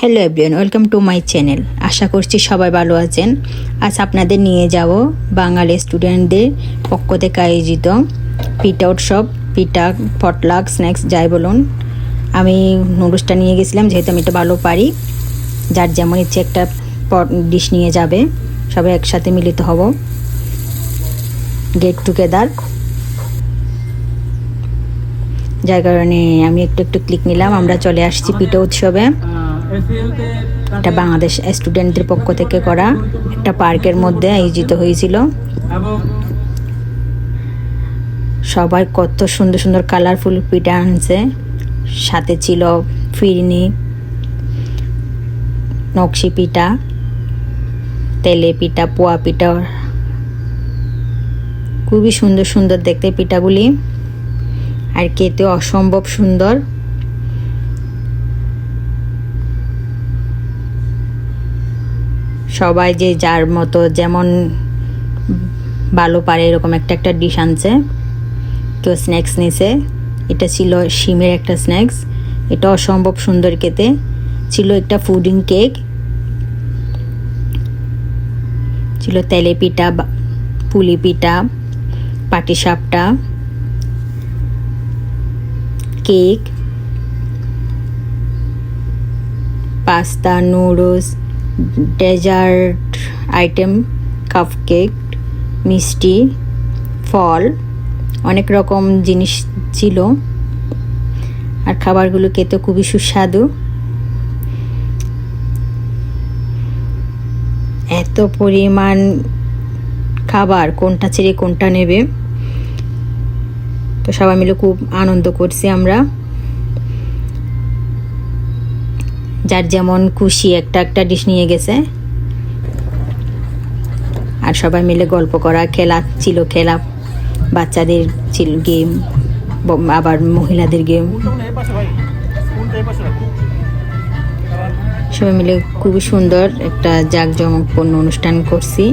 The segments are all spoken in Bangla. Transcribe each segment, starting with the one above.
Hello everyone welcome to my channel আশা করছি সবাই ভালো আছেন। আজ আপনাদের নিয়ে যাব বাঙালি স্টুডেন্টদের পক্ষ থেকে আয়োজিত পিঠা উৎসব পিঠা পটলাক স্ন্যাক্স যাই বলুন। আমি নুডলসটা নিয়ে গেছিলাম, যেহেতু আমি এটা ভালো পারি। যার যেমন ইচ্ছে একটা পট ডিশ নিয়ে যাবে। সবাই একসাথে মিলিত হব। গেট টুগেদার যার কারণে আমি একটু একটু ক্লিক নিলাম। আমরা চলে আসছি পিঠা উৎসবে এটা বাংলাদেশ স্টুডেন্টদের পক্ষ থেকে করা। একটা পার্কের মধ্যে আয়োজিত হয়েছিল। সবাই কত সুন্দর সুন্দর কালারফুল পিঠা আনছে। সাথে ছিল ফিরনি, নকশি পিঠা, তেলে পিঠা, পোয়া পিঠা। খুবই সুন্দর সুন্দর দেখতে পিঠাগুলি। আর খেতে অসম্ভব সুন্দর। সবাই যে যার মতো যেমন ভালো পারে এরকম একটা একটা ডিশ আনছে। কেউ স্ন্যাক্স নিছে। এটা ছিল শিমের একটা স্ন্যাক্স এটা অসম্ভব সুন্দর খেতে। ছিল একটা ফুডিং কেক ছিল তেলে পিঠা পুলি পিঠা পাটিসাপটা cake pasta noodles dessert item cupcake মিষ্টি, ফল, অনেক রকম জিনিস ছিল। আর খাবারগুলো খেতে খুবই সুস্বাদু। এত পরিমাণ খাবার, কোনটা ছেড়ে কোনটা নেবে? তো সবাই মিলে খুব আনন্দ করছি আমরা। যার যেমন খুশি একটা একটা ডিশ নিয়ে গেছে। আর সবাই মিলে গল্প করা, খেলা ছিল খেলা, বাচ্চাদের ছিল গেম আবার মহিলাদের গেম সবাই মিলে খুবই সুন্দর একটা জাঁকজমকপূর্ণ অনুষ্ঠান করছি।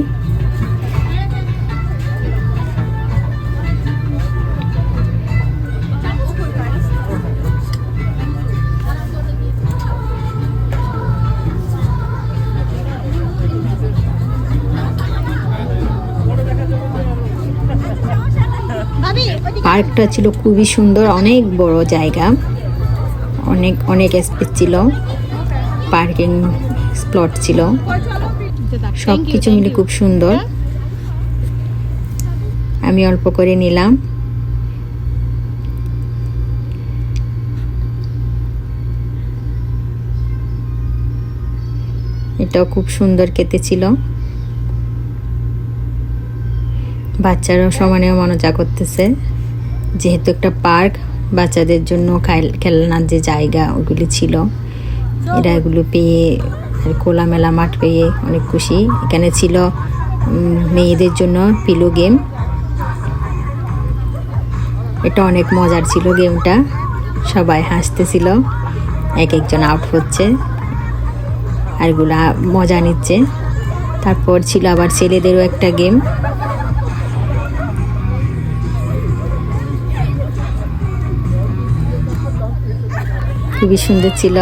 পার্কটা ছিল খুবই সুন্দর অনেক বড় জায়গা অনেক অনেক স্পেস ছিল পার্কিং স্পট ছিল সব কিছু মিলে খুব সুন্দর। আমি অল্প করে নিলাম। এটাও খুব সুন্দর খেতে ছিল। বাচ্চারাও সমানেও মনোজা করতেছে। যেহেতু একটা পার্ক, বাচ্চাদের জন্য খেলনার যে জায়গা ওগুলি ছিল, এরা এগুলো পেয়ে খোলামেলা মাঠ পেয়ে অনেক খুশি। এখানে ছিল মেয়েদের জন্য পিলো গেম। এটা অনেক মজার ছিল গেমটা। সবাই হাসতেছিল, এক একজন আউট হচ্ছে, আর এগুলা মজা নিচ্ছে। তারপর ছিল আবার ছেলেদেরও একটা গেম। খুবই সুন্দর ছিল।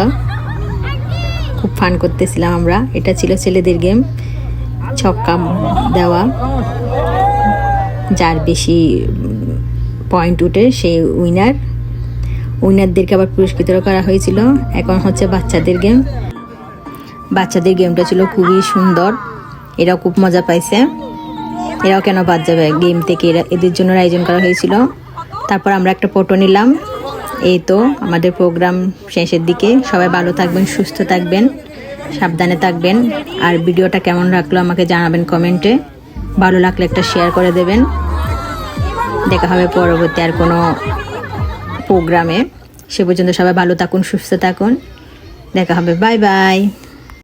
খুব ফান করতেছিলাম আমরা। এটা ছিল ছেলেদের গেম ছক্কা দেওয়া। যার বেশি পয়েন্ট উঠে সেই উইনার উইনারদেরকে আবার পুরস্কৃত করা হয়েছিল। এখন হচ্ছে বাচ্চাদের গেম বাচ্চাদের গেমটা ছিল খুবই সুন্দর। এরাও খুব মজা পাইছে। এরাও কেন বাদ যাবে? গেম থেকে এরা এদের জন্য আয়োজন করা হয়েছিল। তারপর আমরা একটা ফটো নিলাম। এই তো আমাদের প্রোগ্রাম শেষের দিকে। সবাই ভালো থাকবেন, সুস্থ থাকবেন, সাবধানে থাকবেন। আর ভিডিওটা কেমন রাখল আমাকে জানাবেন কমেন্টে। ভালো লাগলে একটা শেয়ার করে দেবেন। দেখা হবে পরবর্তী আর কোনো প্রোগ্রামে। সে পর্যন্ত সবাই ভালো থাকুন, সুস্থ থাকুন। দেখা হবে বাই বাই